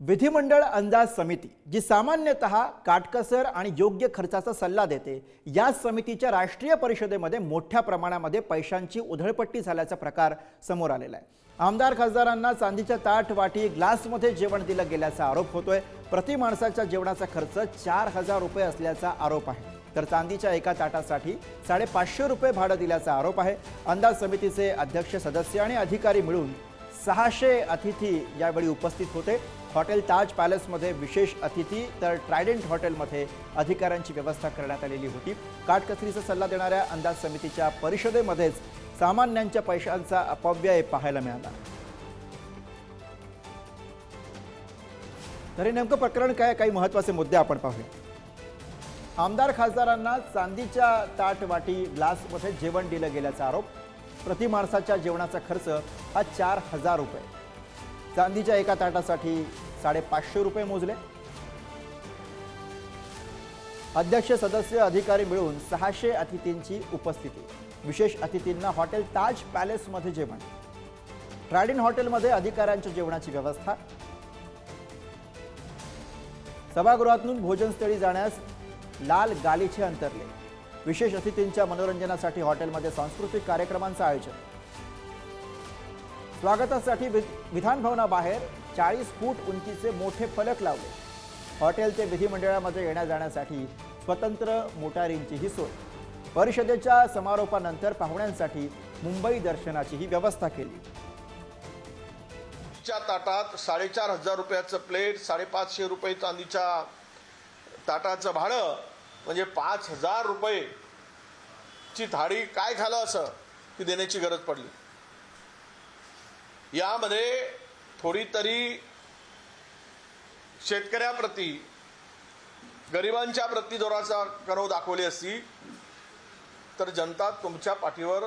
विधिमंडळ अंदाज समिती जी सामान्यतः काटकसर आणि योग्य खर्चाचा सल्ला देते या समितीच्या राष्ट्रीय परिषदेमध्ये मोठ्या प्रमाणामध्ये पैशांची उधळपट्टी झाल्याचा प्रकार समोर आलेला आहे. आमदार खासदारांना चांदीच्या ताट वाटी ग्लासमध्ये जेवण दिलं गेल्याचा आरोप होतोय. प्रति माणसाच्या जेवणाचा खर्च चार हजार रुपये असल्याचा आरोप आहे. तर चांदीच्या एका ताटासाठी साडेपाचशे रुपये भाडं दिल्याचा आरोप आहे. अंदाज समितीचे अध्यक्ष सदस्य आणि अधिकारी मिळून सहाशे अतिथी यावेळी उपस्थित होते. हॉटेल ताज पॅलेसमध्ये विशेष अतिथी तर ट्रायडंट हॉटेलमध्ये अधिकाऱ्यांची व्यवस्था करण्यात आलेली होती. काटकसरीचा सल्ला देणाऱ्या अंदाज समितीच्या परिषदेमध्येच सामान्यांच्या पैशांचा अपव्यय पाहायला मिळाला. तर हे नेमकं प्रकरण काय काही महत्त्वाचे मुद्दे आपण पाहूया. आमदार खासदारांना चांदीच्या ताट वाटी ग्लासमध्ये जेवण दिलं गेल्याचा आरोप. प्रति माणसाच्या जेवणाचा खर्च हा चार हजार रुपये. चांदीच्या एका ताटासाठी साडेपाचशे रुपये मोजले. अध्यक्ष सदस्य अधिकारी मिळून सहाशे अतिथींची उपस्थिती. विशेष अतिथींना हॉटेल ताज पॅलेसमध्ये जेवण. ट्रॅडिन हॉटेलमध्ये अधिकाऱ्यांच्या जेवणाची व्यवस्था. सभागृहातून भोजनस्थळी जाण्यास लाल गालीचे अंतरले. विशेष अतिथींच्या मनोरंजनासाठी हॉटेलमध्ये सांस्कृतिक कार्यक्रमांचं आयोजन. स्वागतासाठी वि- विधानभवनाबाहेर चाळीस फूट उंचीचे मोठे फलक लावले. हॉटेलचे विधिमंडळामध्ये येण्या जाण्यासाठी स्वतंत्र मोटारींचीही सोय. परिषदेच्या समारोपानंतर पाहुण्यांसाठी मुंबई दर्शनाचीही व्यवस्था केली. च्या ताटात साडेचार हजार रुपयाचं प्लेट साडेपाचशे रुपये चांदीच्या ताटाचं भाडं म्हणजे पाच हजार रुपये ची थाळी काय झालं असं ती देण्याची गरज पडली. यामध्ये थोडी तरी शेतकऱ्याप्रती गरिबांच्या प्रती जोराचा कणव दाखवली असती तर जनता तुमच्या पाठीवर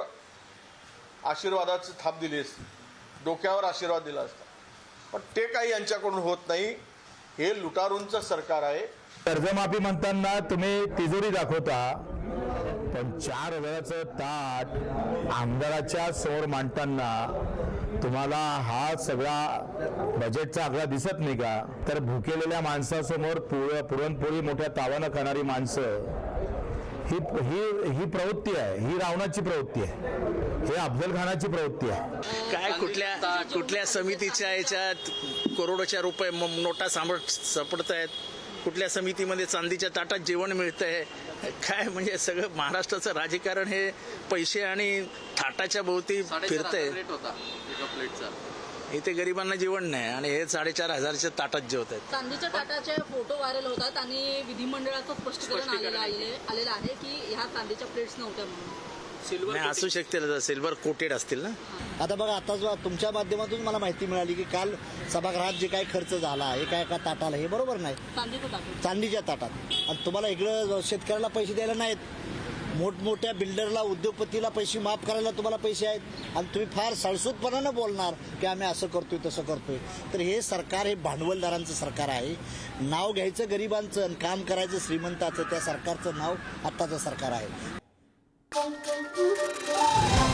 आशीर्वादाची थाप दिली असती. डोक्यावर आशीर्वाद दिला असता. पण ते काही यांच्याकडून होत नाही. हे लुटारूंचं सरकार आहे. कर्जमाफी म्हणताना तुम्ही तिजोरी दाखवता पण चार वेळाचं ताट आमदाराच्या समोर मांडताना तुम्हाला हा सगळा बजेटचा आकडा दिसत नाही का? तर भुकेलेल्या माणसासमोर पुरणपोळी मोठ्या तावानं खाणारी माणसं ही ही ही प्रवृत्ती आहे. ही रावणाची प्रवृत्ती आहे. हे अफजल खानाची प्रवृत्ती आहे. काय कुठल्या कुठल्या समितीच्या याच्यात करोडोच्या रुपये नोटा सापड सापडत आहेत कुठल्या समितीमध्ये चांदीच्या ताटात जेवण मिळतंय? काय म्हणजे सगळं महाराष्ट्राचं राजकारण हे पैसे आणि थाटाच्या भोवती फिरतंय. रेट होता एका प्लेटचा. इथे गरिबांना जेवण नाही आणि हे साडेचार हजारच्या ताटात जेवत आहेत चांदीच्या ताटाचे फोटो व्हायरल होतात आणि विधिमंडळाचं स्पष्टीकरण आलेलं आहे आलेलं आहे की ह्या चांदीच्या प्लेट्स नव्हत्या म्हणून. नाही असू शकतील सिल्वर कोटेड असतील ना. आता बघा आता जो तुमच्या माध्यमातून मला माहिती मिळाली की काल सभागृहात जे काही खर्च झाला एका एका ताटाला हे बरोबर नाही. चांदीचं चांदीच्या ताटात. आणि तुम्हाला इकडं शेतकऱ्याला पैसे द्यायला नाहीत. मोठमोठ्या बिल्डरला उद्योगपतीला पैसे माफ करायला तुम्हाला पैसे आहेत. आणि तुम्ही फार सळसूतपणानं बोलणार की आम्ही असं करतोय तसं करतोय. तर हे सरकार हे भांडवलदारांचं सरकार आहे. नाव घ्यायचं गरिबांचं आणि काम करायचं श्रीमंताचं त्या सरकारचं नाव आत्ताचं सरकार आहे. Bom, bom, bom, bom.